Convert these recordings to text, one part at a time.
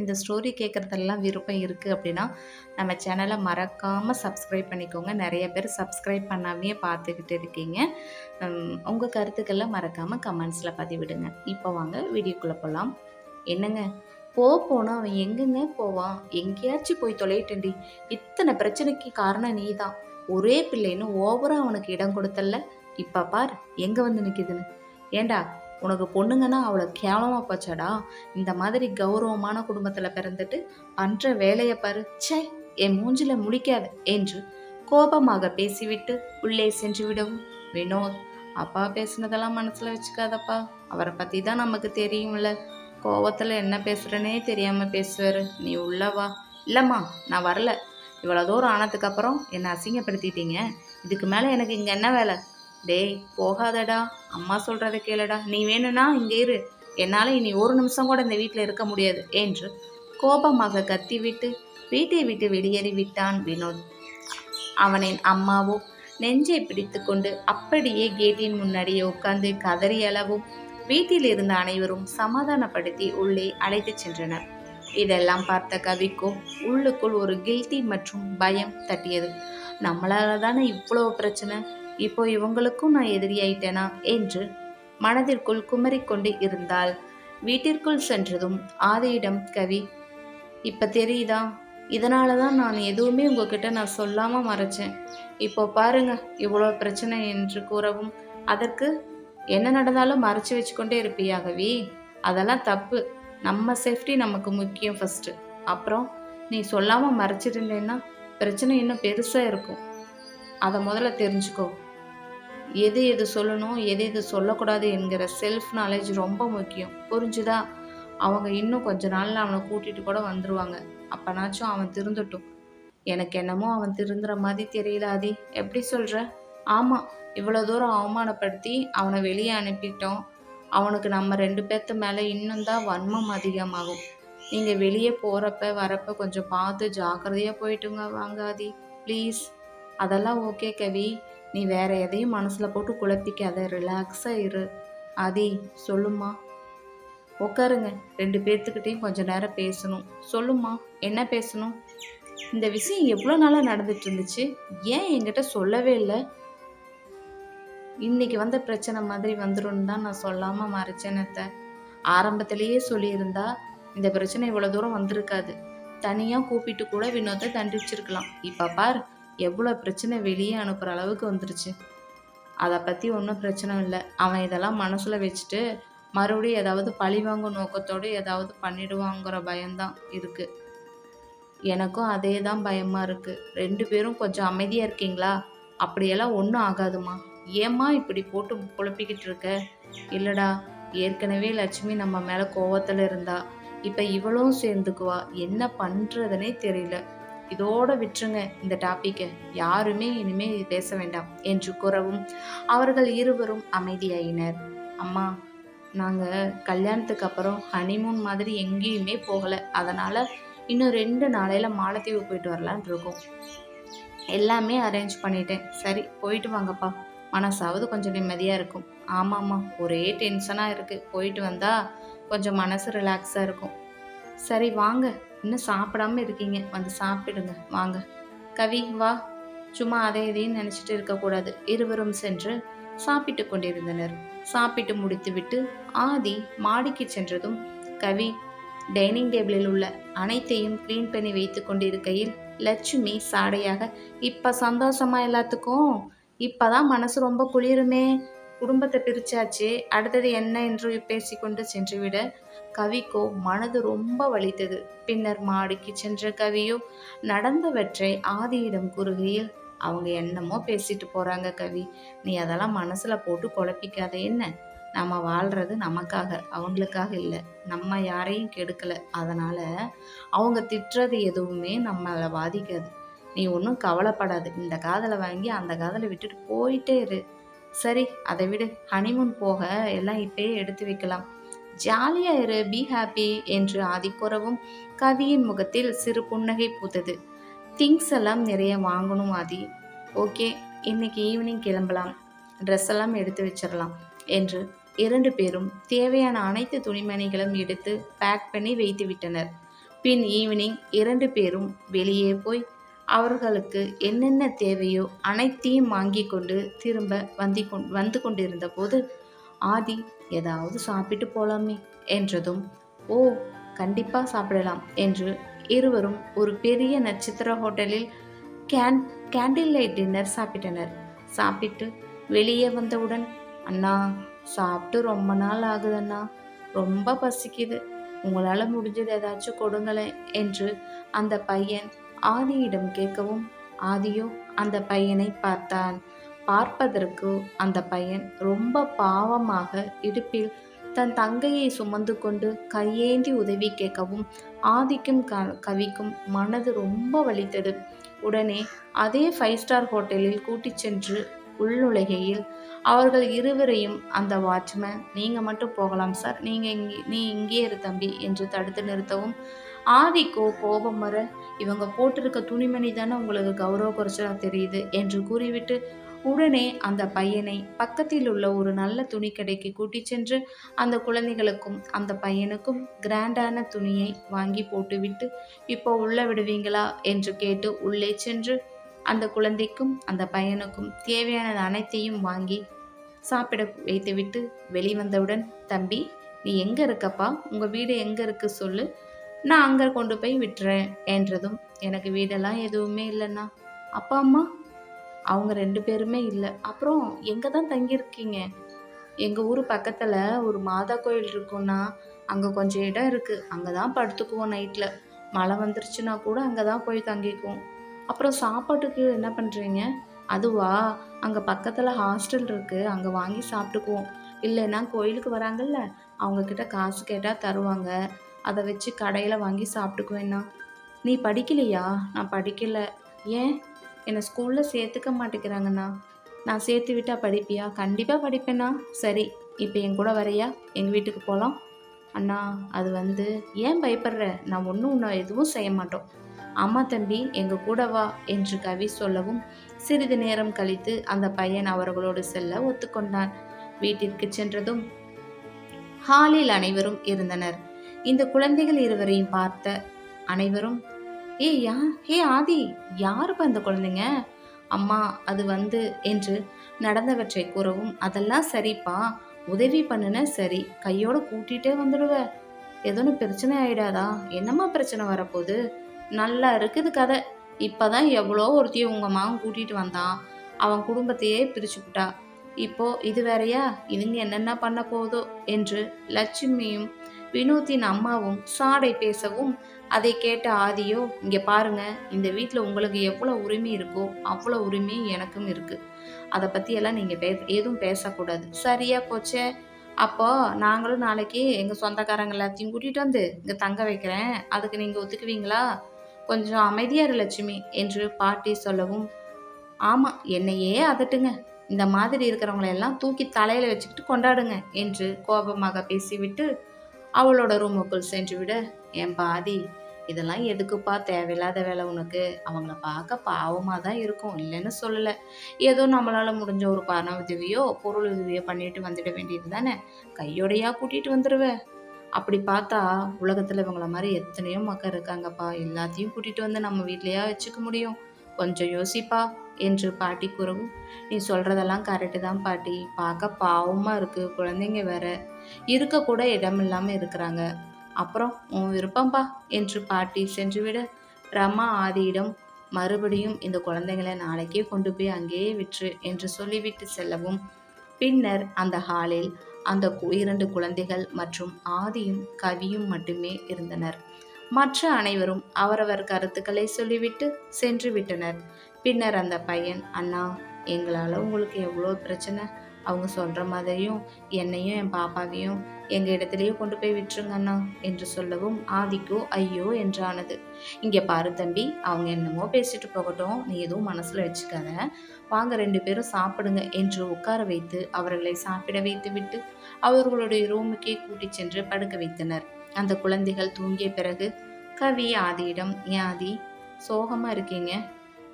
இந்த ஸ்டோரி கேட்குறதெல்லாம் விருப்பம் இருக்குது அப்படின்னா நம்ம சேனலை மறக்காமல் சப்ஸ்கிரைப் பண்ணிக்கோங்க. நிறைய பேர் சப்ஸ்கிரைப் பண்ணாமே பார்த்துக்கிட்டு இருக்கீங்க. உங்கள் கருத்துக்கள்லாம் மறக்காமல் கமெண்ட்ஸில் பதிவிடுங்க. இப்போ வாங்க வீடியோக்குள்ளே போகலாம் என்னங்க? போ போனால் அவன் எங்கெங்க போவான்? எங்கேயாச்சும் போய் தொலையிட்டண்டி. இத்தனை பிரச்சனைக்கு காரணம் நீ தான் ஒரே பிள்ளைன்னு ஓவராக அவனுக்கு இடம் கொடுத்தல்ல. இப்போ பார் எங்கே வந்து நிற்கிதுன்னு ஏண்டா உனக்கு பொண்ணுங்கன்னா அவ்வளோ கேவலமாக போச்சடா? இந்த மாதிரி கௌரவமான குடும்பத்தில் பிறந்துட்டு பண்ணுற வேலையை பாரு. சே என் மூஞ்சில முடிக்காத என்று கோபமாக பேசிவிட்டு உள்ளே சென்று விடவும். வினோத் அப்பா பேசுனதெல்லாம் மனசில் வச்சுக்காதப்பா. அவரை பற்றி தான் நமக்கு தெரியும்ல. கோவத்தில் என்ன பேசுகிறேனே தெரியாமல் பேசுவார். நீ உள்ளவா இல்லைம்மா நான் வரல. இவ்வளோ தூரம் ஆனதுக்கப்புறம் என்னை அசிங்கப்படுத்திட்டீங்க. இதுக்கு மேலே எனக்கு இங்கே என்ன வேலை? டேய் போகாதடா. அம்மா சொல்கிறத கேளடா. நீ வேணும்னா இங்கே இரு. என்னால் இனி ஒரு நிமிஷம் கூட இந்த வீட்டில் இருக்க முடியாது என்று கோபமாக கத்திவிட்டு வீட்டை விட்டு வெளியேறி விட்டான் வினோத். அவனின் அம்மாவோ நெஞ்சை பிடித்து கொண்டு அப்படியே கேட்டின் முன்னாடியே உட்கார்ந்து கதறி அளவும் வீட்டில் இருந்த அனைவரும் சமாதானப்படுத்தி உள்ளே அழைத்துச் சென்றனர். இதெல்லாம் பார்த்த கவிக்கோ உள்ளுக்குள் ஒரு கில்ட்டி மற்றும் பயம் தட்டியது. நம்மளால தானே இவ்வளோ பிரச்சனை? இப்போ இவங்களுக்கும் நான் எதிரியாயிட்டேனா? என்று மனதிற்குள் குமரிக்கொண்டு இருந்தாள். வீட்டிற்குள் சென்றதும் ஆதியிடம் கவி இப்போ தெரியுதா? இதனால தான் நான் எதுவுமே உங்ககிட்ட நான் சொல்லாமல் மறைச்சேன். இப்போ பாருங்க இவ்வளோ பிரச்சனை என்று கூறவும் அதற்கு என்ன நடந்தாலும் மறைச்சு வச்சுக்கொண்டே இருப்பியா கவி? அதெல்லாம் தப்பு. நம்ம சேஃப்டி நமக்கு முக்கியம் ஃபஸ்ட்டு அப்புறம் நீ சொல்லாமல் மறைச்சிருந்தேன்னா பிரச்சனை இன்னும் பெருசாக இருக்கும். அதை முதல்ல தெரிஞ்சுக்கோ. எது எது சொல்லணும் எது எது சொல்லக்கூடாது என்கிற செல்ஃப் நாலேஜ் ரொம்ப முக்கியம். புரிஞ்சுதா? அவங்க இன்னும் கொஞ்ச நாளில் அவனை கூட்டிகிட்டு கூட வந்துடுவாங்க அப்போனாச்சும் அவன் திருந்தட்டும். எனக்கு என்னமோ அவன் திருந்துற மாதிரி தெரியல ஆதி. எப்படி சொல்கிற ஆமாம் இவ்வளோ தூரம் அவமானப்படுத்தி அவனை வெளியே அனுப்பிட்டோம். அவனுக்கு நம்ம ரெண்டு பேர்த்து மேலே இன்னும் தான் வன்மம் அதிகமாகும். நீங்கள் வெளியே போகிறப்ப வரப்ப கொஞ்சம் பார்த்து ஜாக்கிரதையாக போயிட்டுங்க வாங்காதி ப்ளீஸ் அதெல்லாம் ஓகே கவி. நீ வேற எதையும் மனசில் போட்டு குழப்பிக்காத ரிலாக்ஸாக இரு. ஆதி சொல்லுமா உட்காருங்க ரெண்டு பேர்த்துக்கிட்டையும் கொஞ்ச நேரம் பேசணும். சொல்லுமா என்ன பேசணும்? இந்த விஷயம் எவ்வளோ நாளாக நடந்துட்டு இருந்துச்சு ஏன் என்கிட்ட சொல்லவே இல்லை? இன்னைக்கு வந்த பிரச்சனை மாதிரி வந்துடும் தான் நான் சொல்லாமல் மறைச்சேனத்தை ஆரம்பத்திலேயே சொல்லியிருந்தா இந்த பிரச்சனை இவ்வளோ தூரம் வந்திருக்காது. தனியாக கூப்பிட்டு கூட வினோத்தை தண்டிச்சிருக்கலாம். இப்போ பார் எவ்வளோ பிரச்சனை வெளியே அனுப்புகிற அளவுக்கு வந்துருச்சு. அதை பற்றி ஒன்றும் பிரச்சனை இல்லை. அவன் இதெல்லாம் மனசில் வச்சுட்டு மறுபடியும் ஏதாவது பழிவாங்கும் நோக்கத்தோடு ஏதாவது பண்ணிடுவாங்கிற பயம்தான் இருக்குது எனக்கும் அதே தான் பயமாக இருக்குது ரெண்டு பேரும் கொஞ்சம் அமைதியாக இருக்கீங்களா? அப்படியெல்லாம் ஒன்றும் ஆகாதுமா. ஏம்மா இப்படி போட்டு குழப்பிக்கிட்டு இருக்க? இல்லைடா ஏற்கனவே லட்சுமி நம்ம மேலே கோவத்தில் இருந்தா. இப்போ இவளும் சேர்ந்துக்குவா. என்ன பண்ணுறதுனே தெரியல. இதோட விட்டுருங்க இந்த டாப்பிக்கை யாருமே இனிமே பேச வேண்டாம் என்று கூறவும் அவர்கள் இருவரும் அமைதியாயினர். அம்மா நாங்கள் கல்யாணத்துக்கு அப்புறம் ஹனிமூன் மாதிரி எங்கேயுமே போகலை. அதனால் இன்னும் ரெண்டு நாளையில் மாலத்தீவு போயிட்டு வரலான் இருக்கோம். எல்லாமே அரேஞ்ச் பண்ணிட்டேன். சரி போயிட்டு வாங்கப்பா. மனசாவது கொஞ்சம் நிம்மதியாக இருக்கும். ஆமாம்மா ஒரே டென்ஷனாக இருக்குது போயிட்டு வந்தால் கொஞ்சம் மனசு ரிலாக்ஸாக இருக்கும். சரி வாங்க. இன்னும் சாப்பிடாம இருக்கீங்க. வந்து சாப்பிடுங்க. வாங்க. கவி வா. சும்மா அதை இதையும் நினச்சிட்டு இருக்கக்கூடாது இருவரும் சென்று சாப்பிட்டு கொண்டிருந்தனர். சாப்பிட்டு முடித்துவிட்டு ஆதி மாடிக்கு சென்றதும் கவி டைனிங் டேபிளில் உள்ள அனைத்தையும் க்ளீன் பண்ணி வைத்து கொண்டிருக்கையில் லட்சுமி சாடையாக இப்போ சந்தோஷமா எல்லாத்துக்கும்? இப்பதான் மனசு ரொம்ப குளிருமே. குடும்பத்தை பிரிச்சாச்சு. அடுத்தது என்ன? என்று பேசிக்கொண்டு சென்றுவிட கவிக்கோ மனது ரொம்ப வலித்தது. பின்னர் மாடிக்கு சென்ற கவியோ நடந்தவற்றை ஆதியிடம் கூறுகையில் அவங்க என்னமோ பேசிட்டு போறாங்க கவி. நீ அதெல்லாம் மனசுல போட்டு குழப்பிக்காத என்ன? நம்ம வாழ்றது நமக்காக அவங்களுக்காக இல்லை. நம்ம யாரையும் கெடுக்கல. அதனால அவங்க திட்டுறது எதுவுமே நம்மளை பாதிக்காது. நீ ஒன்றும் கவலைப்படாது. இந்த காதலை வாங்கி அந்த காதலை விட்டுட்டு போயிட்டே இரு. சரி அதை விடு. ஹனிமூன் போக எல்லாம் இப்பயே எடுத்து வைக்கலாம். ஜாலியாக இரு பி ஹாப்பி என்று ஆதிக்குறவும் கவியின் முகத்தில் சிறு புன்னகை பூத்தது. திங்ஸ் எல்லாம் நிறைய வாங்கணும் ஆதி. ஓகே இன்னைக்கு ஈவினிங் கிளம்பலாம். ட்ரெஸ் எல்லாம் எடுத்து வச்சிடலாம் என்று இரண்டு பேரும் தேவையான அனைத்து துணிமணிகளும் எடுத்து பேக் பண்ணி வைத்து விட்டனர். பின் ஈவினிங் இரண்டு பேரும் வெளியே போய் அவர்களுக்கு என்னென்ன தேவையோ அனைத்தையும் வாங்கி கொண்டு திரும்ப வந்து கொண் வந்து கொண்டிருந்த போது ஆதி ஏதாவது சாப்பிட்டு போலாமே என்றதும் ஓ கண்டிப்பா சாப்பிடலாம் என்று இருவரும் ஒரு பெரிய நட்சத்திர ஹோட்டலில் கேன் கேண்டில் லைட் டின்னர் சாப்பிட்டனர். சாப்பிட்டு வெளியே வந்தவுடன் அண்ணா சாப்பிட்டு ரொம்ப நாள் ஆகுதண்ணா. ரொம்ப பசிக்குது. உங்களால் முடிஞ்சது ஏதாச்சும் கொடுங்களேன் என்று அந்த பையன் ஆதியிடம் கேட்கவும் ஆதியோ? அந்த பையனை பார்த்தான். பார்ப்பதற்கு அந்த பையன் ரொம்ப பாவமாக இடுப்பில் தன் தங்கையை சுமந்து கொண்டு கையேந்தி உதவி கேட்கவும் ஆதிக்கும் க கவிக்கும் மனது ரொம்ப வலித்தது. உடனே அதே ஃபைவ் ஸ்டார் ஹோட்டலில் கூட்டிச் சென்று உள்நுழைகையில் அவர்கள் இருவரையும் அந்த வாட்ச்மேன் நீங்கள் மட்டும் போகலாம் சார். நீங்கள் இங்கே நீ இங்கே இரு தம்பி என்று தடுத்து நிறுத்தவும் ஆதிக்கோ கோபம் வர இவங்க போட்டிருக்க துணிமணி தானே உங்களுக்கு கௌரவ குறைச்சலாக தெரியுது என்று கூறிவிட்டு உடனே அந்த பையனை பக்கத்தில் உள்ள ஒரு நல்ல துணி கடைக்கு கூட்டிச் சென்று அந்த குழந்தைகளுக்கும் அந்த பையனுக்கும் கிராண்டான துணியை வாங்கி போட்டுவிட்டு இப்போ உள்ள விடுவீங்களா? என்று கேட்டு உள்ளே சென்று அந்த குழந்தைக்கும் அந்த பையனுக்கும் தேவையான அனைத்தையும் வாங்கி சாப்பிட வைத்துவிட்டு வெளிவந்தவுடன் தம்பி நீ எங்கே இருக்கப்பா? உங்கள் வீடு எங்கே இருக்கு சொல்லு. நான் அங்கே கொண்டு போய் விட்டுறேன் என்றதும் எனக்கு வீடெல்லாம் எதுவுமே இல்லைண்ணா. அப்பா அம்மா? அவங்க ரெண்டு பேருமே இல்லை. அப்புறம் எங்கே தான் தங்கியிருக்கீங்க? எங்கள் ஊர் பக்கத்தில் ஒரு மாதா கோயில் இருக்குன்னா அங்கே கொஞ்சம் இடம் இருக்குது அங்கே தான் படுத்துக்குவோம் நைட்டில் மழை வந்துருச்சுன்னா கூட அங்கே தான் போய் தங்கிக்குவோம். அப்புறம் சாப்பாட்டுக்கு என்ன பண்ணுறீங்க அதுவா? அங்கே பக்கத்தில் ஹாஸ்டல் இருக்குது அங்கே வாங்கி சாப்பிட்டுக்குவோம். இல்லைன்னா கோயிலுக்கு வராங்கல்ல? அவங்கக்கிட்ட காசு கேட்டால் தருவாங்க. அதை வச்சு கடையில் வாங்கி சாப்பிட்டுக்குவேன்னா. நீ படிக்கலையா? நான் படிக்கலை. ஏன்? என்னை ஸ்கூலில் சேர்த்துக்க மாட்டேங்கிறாங்கண்ணா. நான் சேர்த்து விட்டால் படிப்பியா? கண்டிப்பாக படிப்பேண்ணா. சரி இப்போ என் கூட வரையா? எங்கள் வீட்டுக்கு போகலாம் அண்ணா அது வந்து ஏன் பயப்படுற? நான் ஒன்றும் உன்னை எதுவும் செய்ய மாட்டோம். அம்மா தம்பி எங்கள் கூட வா என்று கவி சொல்லவும் சிறிது நேரம் கழித்து அந்த பையன் அவர்களோடு செல்ல ஒத்துக்கொண்டான். வீட்டிற்கு சென்றதும் ஹாலில் அனைவரும் இருந்தனர். இந்த குழந்தைகள் இருவரையும் பார்த்த அனைவரும் ஏ யா ஹே ஆதி யாருப்பா அந்த குழந்தைங்க? அம்மா அது வந்து என்று நடந்தவற்றை கூறவும் அதெல்லாம் சரிப்பா உதவி பண்ணுன சரி கையோட கூட்டிகிட்டே வந்துடுவ. ஏதோன்னு பிரச்சனை ஆயிடாதா? என்னம்மா பிரச்சனை வரப்போகுது? நல்லா இருக்குது கதை. இப்போதான் எவ்வளோ ஒருத்தையும் உங்கள் மகன் கூட்டிகிட்டு வந்தான் அவன் குடும்பத்தையே பிரிச்சுக்கிட்டா இப்போ இது வேறையா? இதுங்க என்னென்ன பண்ண போதோ என்று லட்சுமியும் வினோத்தின் அம்மாவும் சாடை பேசவும் அதை கேட்ட ஆதியோ இங்கே பாருங்க இந்த வீட்டில் உங்களுக்கு எவ்வளோ உரிமை இருக்கோ அவ்வளோ உரிமை எனக்கும் இருக்கு. அதை பற்றியெல்லாம் நீங்கள் பே எதுவும் பேசக்கூடாது. சரியா போச்சே. அப்போ நாங்களும் நாளைக்கு எங்கள் சொந்தக்காரங்க எல்லாத்தையும் கூட்டிகிட்டு வந்து இங்கே தங்க வைக்கிறேன். அதுக்கு நீங்கள் ஒத்துக்குவீங்களா? கொஞ்சம் அமைதியாரு லட்சுமி என்று பாட்டி சொல்லவும். ஆமாம் என்னையே அதட்டுங்க. இந்த மாதிரி இருக்கிறவங்களை எல்லாம் தூக்கி தலையில் வச்சுக்கிட்டு கொண்டாடுங்க என்று கோபமாக பேசிவிட்டு அவளோட ரூமுக்குள் சென்று விட. என் பாதி இதெல்லாம் எதுக்குப்பா தேவையில்லாத வேலை உனக்கு? அவங்கள பார்க்க பாவமாக தான் இருக்கும் இல்லைன்னு சொல்லலை. ஏதோ நம்மளால் முடிஞ்ச ஒரு பண உதவியோ பொருள் உதவியோ பண்ணிட்டு வந்துட வேண்டியது தானே? கையோடையா கூட்டிகிட்டு வந்துடுவேன் அப்படி பார்த்தா உலகத்தில் இவங்கள மாதிரி எத்தனையோ மக்கள் இருக்காங்கப்பா. எல்லாத்தையும் கூட்டிகிட்டு வந்து நம்ம வீட்லேயா வச்சுக்க முடியும். கொஞ்சம் யோசிப்பா என்று பாட்டி கூறவும். நீ சொல்கிறதெல்லாம் கரெக்டு தான் பாட்டி. பார்க்க பாவமாக இருக்குது குழந்தைங்க வேற இருக்கக்கூட இடம் இல்லாமல் இருக்கிறாங்க. அப்புறம் உன் விருப்பம்பா என்று பாட்டி சென்றுவிட ரமா ஆதியிடம் மறுபடியும் இந்த குழந்தைங்களை நாளைக்கே கொண்டு போய் அங்கேயே விற்று என்று சொல்லிவிட்டு செல்லவும். பின்னர் அந்த ஹாலில் அந்த இரண்டு குழந்தைகள் மற்றும் ஆதியும் கவியும் மட்டுமே இருந்தனர். மற்ற அனைவரும் அவரவர் கருத்துக்களை சொல்லிவிட்டு சென்று விட்டனர். பின்னர் அந்த பையன் அண்ணா எங்களால் உங்களுக்கு எவ்வளோ பிரச்சனை? அவங்க சொல்கிற மாதிரியும் என்னையும் என் பாப்பாவையும் எங்கள் இடத்துலையே கொண்டு போய் விட்டுருங்க அண்ணா என்று சொல்லவும் ஆதிக்கோ ஐயோ என்றானது. இங்கே பாரு தம்பி அவங்க என்னமோ பேசிட்டு போகட்டும் நீ எதுவும் மனசில் வச்சுக்காத. வாங்க ரெண்டு பேரும் சாப்பிடுங்க என்று உட்கார வைத்து அவர்களை சாப்பிட வைத்து விட்டு அவர்களுடைய ரூமுக்கே கூட்டிச் சென்று படுக்க வைத்தனர். அந்த குழந்தைகள் தூங்கிய பிறகு கவி ஆதியிடம் ஏன் ஆதி சோகமாக இருக்கீங்க?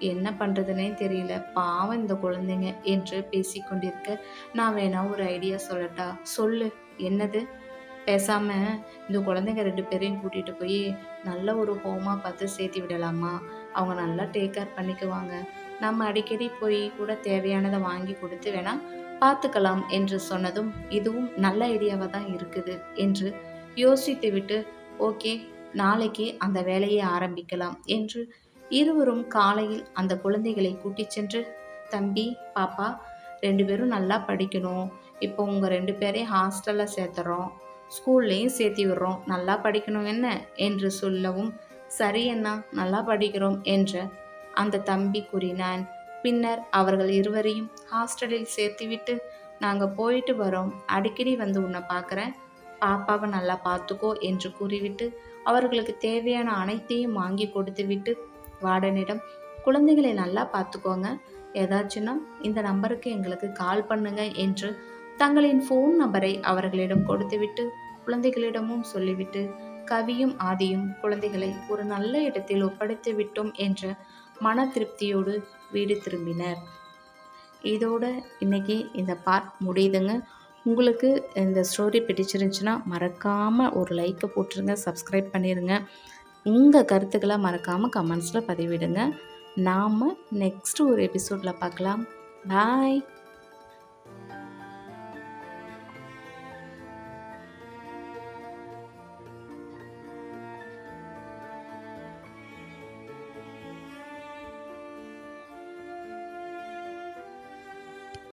என்ன பண்ணுறதுனே தெரியல. பாவம் இந்த குழந்தைங்க என்று பேசிக்கொண்டிருக்க நான் வேணா ஒரு ஐடியா சொல்லட்டா? சொல்லு. என்னது? பேசாமல் இந்த குழந்தைங்க ரெண்டு பேரையும் கூட்டிகிட்டு போய் நல்ல ஒரு ஹோமாக பார்த்து சேர்த்து விடலாமா? அவங்க நல்லா டேக் கேர் பண்ணிக்குவாங்க. நம்ம அடிக்கடி போய் கூட தேவையானதை வாங்கி கொடுத்து வேணால் பார்த்துக்கலாம் என்று சொன்னதும் இதுவும் நல்ல ஐடியாவாக தான் இருக்குது என்று யோசித்து விட்டு ஓகே நாளைக்கு அந்த வேலையை ஆரம்பிக்கலாம் என்று இருவரும் காலையில் அந்த குழந்தைகளை கூட்டிச் சென்று தம்பி பாப்பா ரெண்டு பேரும் நல்லா படிக்கணும். இப்போ உங்கள் ரெண்டு பேரையும் ஹாஸ்டலில் சேர்த்துறோம். ஸ்கூல்லையும் சேர்த்தி விடுறோம். நல்லா படிக்கணும் என்ன? என்று சொல்லவும் சரி அண்ணா நல்லா படிக்கிறோம் என்ற அந்த தம்பி கூறினான். பின்னர் அவர்கள் இருவரையும் ஹாஸ்டலில் சேர்த்துவிட்டு நாங்கள் போயிட்டு வரோம். அடிக்கடி வந்து உன்னை பார்க்குறேன். பாப்பாவை நல்லா பார்த்துக்கோ என்று கூறிவிட்டு அவர்களுக்கு தேவையான அனைத்தையும் வாங்கி கொடுத்துவிட்டு வார்டனிடம் குழந்தைகளை நல்லா பார்த்துக்கோங்க. ஏதாச்சுன்னா இந்த நம்பருக்கு எங்களுக்கு கால் பண்ணுங்க என்று தங்களின் ஃபோன் நம்பரை அவர்களிடம் கொடுத்துவிட்டு குழந்தைகளிடமும் சொல்லிவிட்டு கவியும் ஆதியும் குழந்தைகளை ஒரு நல்ல இடத்தில் ஒப்படைத்து விட்டோம் என்ற மன திருப்தியோடு வீடு திரும்பினர். இதோட இன்னைக்கு இந்த பார்ட் முடியுதுங்க. உங்களுக்கு இந்த ஸ்டோரி பிடிச்சிருந்துச்சுன்னா மறக்காமல் ஒரு லைக்கை போட்டுருங்க சப்ஸ்கிரைப் பண்ணிடுங்க உங்கள் கருத்துக்களை மறக்காமல் கமெண்ட்ஸில் பதிவிடுங்க. நாம் நெக்ஸ்ட் ஒரு எபிசோடில் பார்க்கலாம். பாய்